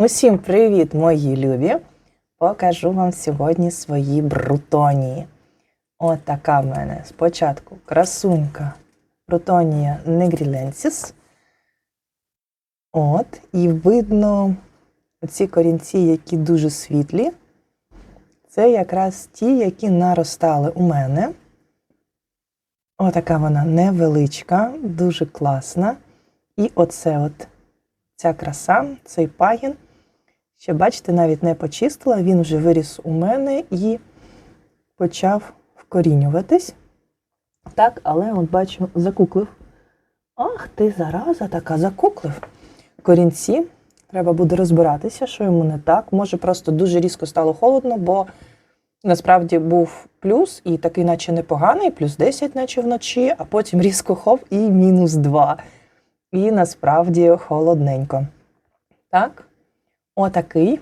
Усім привіт, мої любі! Покажу вам сьогодні свої брутонії. От така в мене спочатку красунька брутонія негріленсіс. От, і видно ці корінці, які дуже світлі. Це якраз ті, які наростали у мене. Отака вона невеличка, дуже класна. І оце от ця краса, цей пагін. Ще, бачите, навіть не почистила, він вже виріс у мене і почав вкорінюватись. Так, але от бачу, закуклив. Ах, ти зараза така, закуклив. Корінці. Треба буде розбиратися, що йому не так. Може, просто дуже різко стало холодно, бо насправді був плюс, і такий, наче непоганий, плюс 10, наче вночі, а потім різко хоп і мінус 2. І насправді холодненько. Так, отакий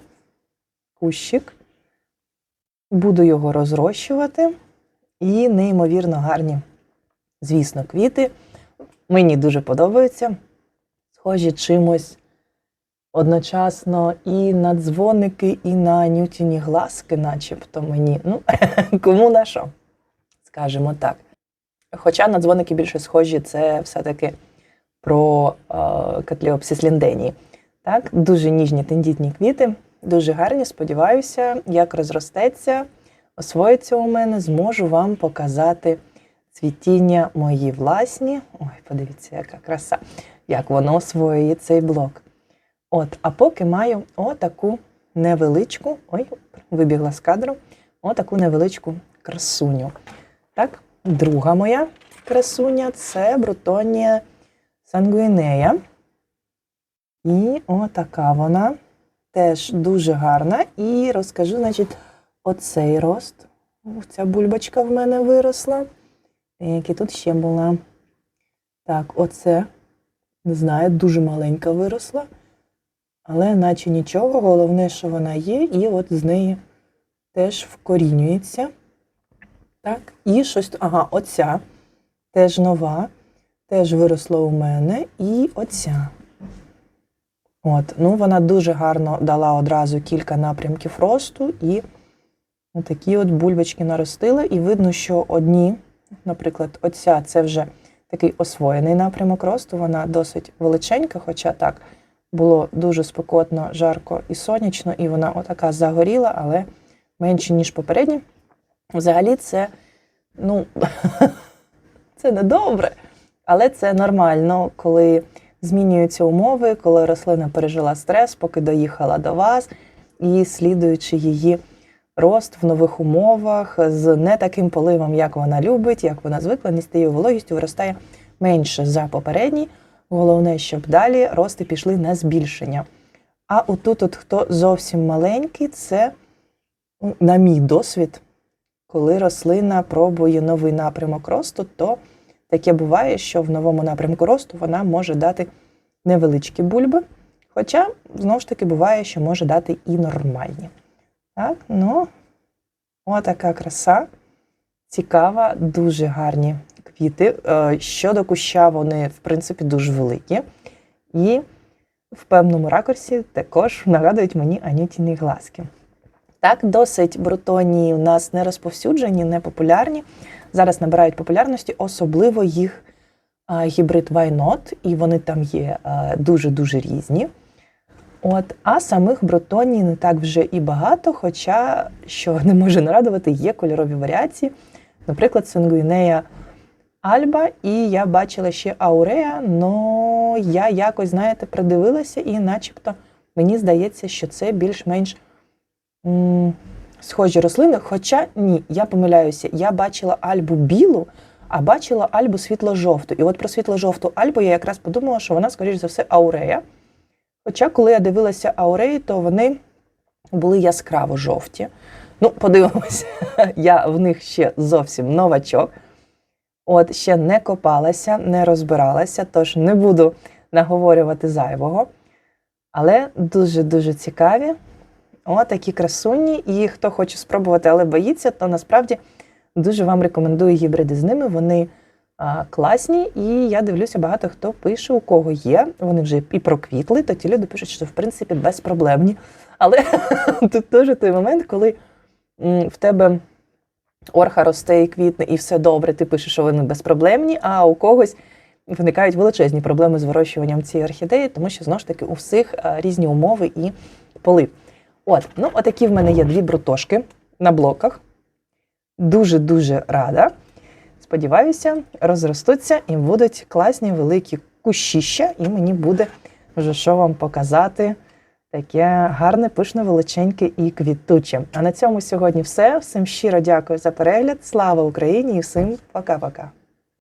кущик. Буду його розрощувати. І неймовірно гарні, звісно, квіти. Мені дуже подобаються. Схожі чимось одночасно і на дзвоники, і на нютіні глазки, начебто мені. Ну, кому на що, скажімо так. Хоча на дзвоники більше схожі, це все-таки про е, Катліопсис лінденії. Так, дуже ніжні тендітні квіти, дуже гарні. Сподіваюся, як розростеться, освоїться у мене, зможу вам показати цвітіння мої власні. Ой, подивіться, яка краса, як воно освоює цей блок. От, а поки маю отаку невеличку, ой, вибігла з кадру, отаку невеличку красуню. Так, друга моя красуня це брутонія сангуінея. І отака вона теж дуже гарна. І розкажу, значить, оцей рост. Ця бульбочка в мене виросла. Які тут ще була. Так, оце, не знаю, дуже маленька виросла. Але наче нічого, головне, що вона є, і от з неї теж вкорінюється. Так, і щось. Ага, оця теж нова, теж виросла у мене. І оця. От, ну Вона дуже гарно дала одразу кілька напрямків росту, і такі от бульбочки наростила. І видно, що одні, наприклад, оця це вже такий освоєний напрямок росту, вона досить величенька, хоча так було дуже спекотно, жарко і сонячно, і вона отака загоріла, але менше, ніж попередні. Взагалі, це, ну, це не добре, але це нормально, коли змінюються умови, коли рослина пережила стрес, поки доїхала до вас, і слідуючи її рост в нових умовах з не таким поливом, як вона любить, як вона звикла, не стає вологістю, виростає менше за попередній. Головне, щоб далі рости пішли на збільшення. А отут, от хто зовсім маленький, це, ну, на мій досвід, коли рослина пробує новий напрямок росту, то таке буває, що в новому напрямку росту вона може дати невеличкі бульби. Хоча, знову ж таки, буває, що може дати і нормальні. Так, ну, отака краса. Цікава, дуже гарні квіти. Е, щодо куща, вони, в принципі, дуже великі. І в певному ракурсі також нагадують мені анютіні глазки. Так, досить брутонії у нас не розповсюджені, не популярні. Зараз набирають популярності, особливо їх гібрид Вайнот, і вони там є дуже-дуже різні. От, А самих брутоній не так вже і багато, хоча, що не може нарадувати, є кольорові варіації. Наприклад, Сингуінея Альба, і я бачила ще Аурея, але я якось, знаєте, придивилася, і начебто мені здається, що це більш-менш схожі рослини. Хоча ні, я помиляюся, я бачила Альбу білу, а бачила Альбу світло-жовту. І от про світло-жовту Альбу я якраз подумала, що вона, скоріш за все, Аурея. Хоча, коли я дивилася Ауреї, то вони були яскраво жовті. Ну, подивимося, я в них ще зовсім новачок. От ще не копалася, не розбиралася, тож не буду наговорювати зайвого. Але дуже-дуже цікаві. От такі красуні. І хто хоче спробувати, але боїться, то насправді дуже вам рекомендую гібриди з ними. Вони а, класні. І я дивлюся, багато хто пише, у кого є. Вони вже і проквітли, то ті люди пишуть, що в принципі безпроблемні. Але тут теж той момент, коли в тебе орха росте і квітне, і все добре, ти пишеш, що вони безпроблемні, а у когось виникають величезні проблеми з вирощуванням цієї орхідеї, тому що знову ж таки у всіх різні умови і полив. От, ну, отакі в мене є дві брутошки на блоках. Дуже-дуже рада. Сподіваюся, розростуться і будуть класні великі кущища, і мені буде вже що вам показати. Таке гарне, пишне, величеньке і квітуче. А на цьому сьогодні все. Всім щиро дякую за перегляд. Слава Україні і всім пока-пока.